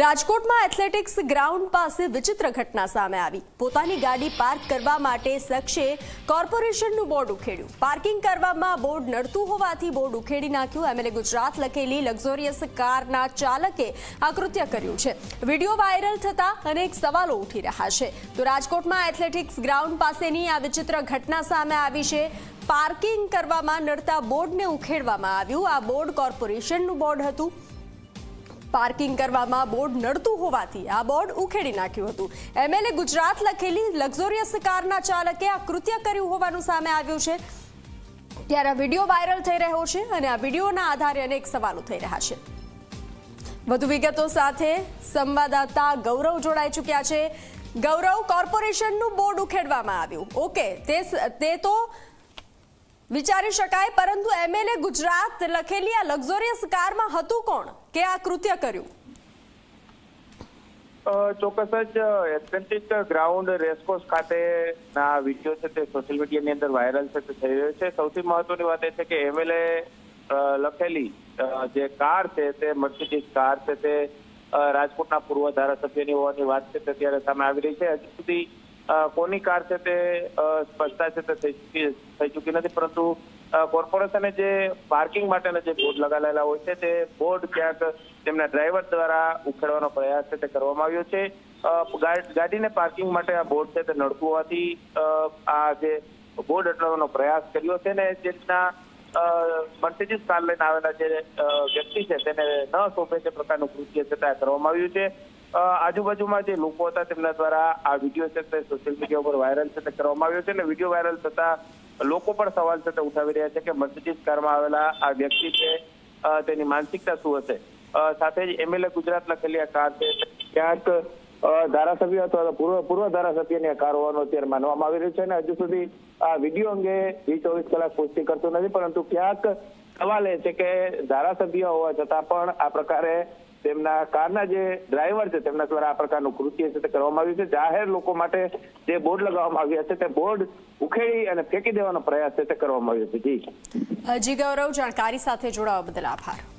રાજકોટમાં athletics ground પાસે વિચિત્ર ઘટના સામે આવી. પોતાની ગાડી પાર્ક કરવા માટે શખ્સે કોર્પોરેશનનું બોર્ડ ઉખેડ્યું. પાર્કિંગ કરવામાં બોર્ડ નડતું હોવાથી બોર્ડ ઉખેડી નાખ્યું. એમએલએ ગુજરાત લખેલી લક્ઝોરિયસ કારના ચાલકે આ કૃત્ય કર્યું છે. વીડિયો વાયરલ થતા અનેક સવાલો ઉઠી રહ્યા છે. તો રાજકોટમાં એથ્લેટિક્સ ગ્રાઉન્ડ પાસેની આ વિચિત્ર ઘટના સામે આવી છે. પાર્કિંગ કરવામાં નડતા બોર્ડને ઉખેડવામાં આવ્યું. આ બોર્ડ કોર્પોરેશનનું બોર્ડ હતું. પાર્કિંગ કરવામાં બોર્ડ નડતું હોવાથી આ બોર્ડ ઉખેડી નાખ્યું હતું. એમએલએ ગુજરાત લખેલી લક્ઝોરિયસ કારના ચાલકે આ કૃત્ય કર્યું હોવાનું સામે આવ્યું છે. ત્યારે આ વીડિયો વાયરલ થઈ રહ્યો છે અને આ વિડીયોના આધારે અનેક સવાલો થઈ રહ્યા છે. વધુ વિગતો સાથે સંવાદદાતા ગૌરવ જોડાઈ ચૂક્યા છે. ગૌરવ, કોર્પોરેશનનું બોર્ડ ઉખેડવામાં આવ્યું. ઓકે, તે તે વિચારી શકાય, પરંતુ એમએલએ ગુજરાત લખેલી આ લક્ઝોરિયસ કારમાં હતું કોણ? કે આ કૃત્ય કર્યું? ચોક્કસ જ એથ્લેટિક ગ્રાઉન્ડ રેસકોર્સ ખાતે ના વીડિયો છે તે સોશિયલ મીડિયાની અંદર વાયરલ છે તે થઈ રહ્યો છે. સૌથી મહત્વની વાત એ છે કે એમએલએ લખેલી જે કાર છે તે મર્સિડીઝ કાર છે તે રાજકોટના પૂર્વ ધારાસભ્યની હોવાની વાત છે તે ત્યારે સામે આવી રહી છે. હજી સુધી કોની કાર છે તે સ્પષ્ટતા છે તે થઈ ચૂકી નથી, પરંતુ કોર્પોરેશને જે પાર્કિંગ માટેના જે બોર્ડ લગાવેલા હોય છે, તે બોર્ડ ક્યાંક તેમના ડ્રાઈવર દ્વારા ઉખેડવાનો પ્રયાસ છે તે કરવામાં આવ્યો છે. ગાડીને પાર્કિંગ માટે આ બોર્ડ છે તે નડતું હોવાથી આ જે બોર્ડ અટવાનો પ્રયાસ કર્યો છે ને જે રીતના મર્સિડીઝ કાર લઈને આવેલા જે વ્યક્તિ છે તેને ન સોંપે તે પ્રકારનું કૃત્ય છે તે કરવામાં આવ્યું છે. આજુબાજુમાં જે લોકો હતા તેમના દ્વારા આ વીડિયો છે તે સોશિયલ મીડિયા ઉપર વાયરલ છે તે કરવામાં આવ્યો છે અને વીડિયો વાયરલ થતા લોકો પણ સવાલ છે તે ઉઠાવી રહ્યા છે કે મર્સિડીઝ કારમાં આવેલા આ વ્યક્તિ છે તેની માનસિકતા શું હશે? સાથે જ એમએલએ ગુજરાત લખેલી આ કાર છે, ક્યાંક ધારાસભ્ય અથવા પૂર્વ પૂર્વ ધારાસભ્યની આ કાર હોવાનું અત્યારે માનવામાં આવી રહ્યું છે અને હજુ સુધી આ વીડિયો અંગે વીસ ચોવીસ કલાક પુષ્ટિ કરતું નથી, પરંતુ ક્યાંક સવાલ એ છે કે ધારાસભ્ય હોવા છતાં પણ આ પ્રકારે તેમના કારના જે ડ્રાઈવર છે, તેમના દ્વારા આ પ્રકારનું કૃત્ય છે તે કરવામાં આવ્યું છે. જાહેર લોકો માટે જે બોર્ડ લગાવવામાં આવ્યા છે, તે બોર્ડ ઉખેડી અને ફેંકી દેવાનો પ્રયાસ છે તે કરવામાં આવ્યો છે. જી. જી, ગૌરવ, જાણકારી સાથે જોડાવા બદલ આભાર.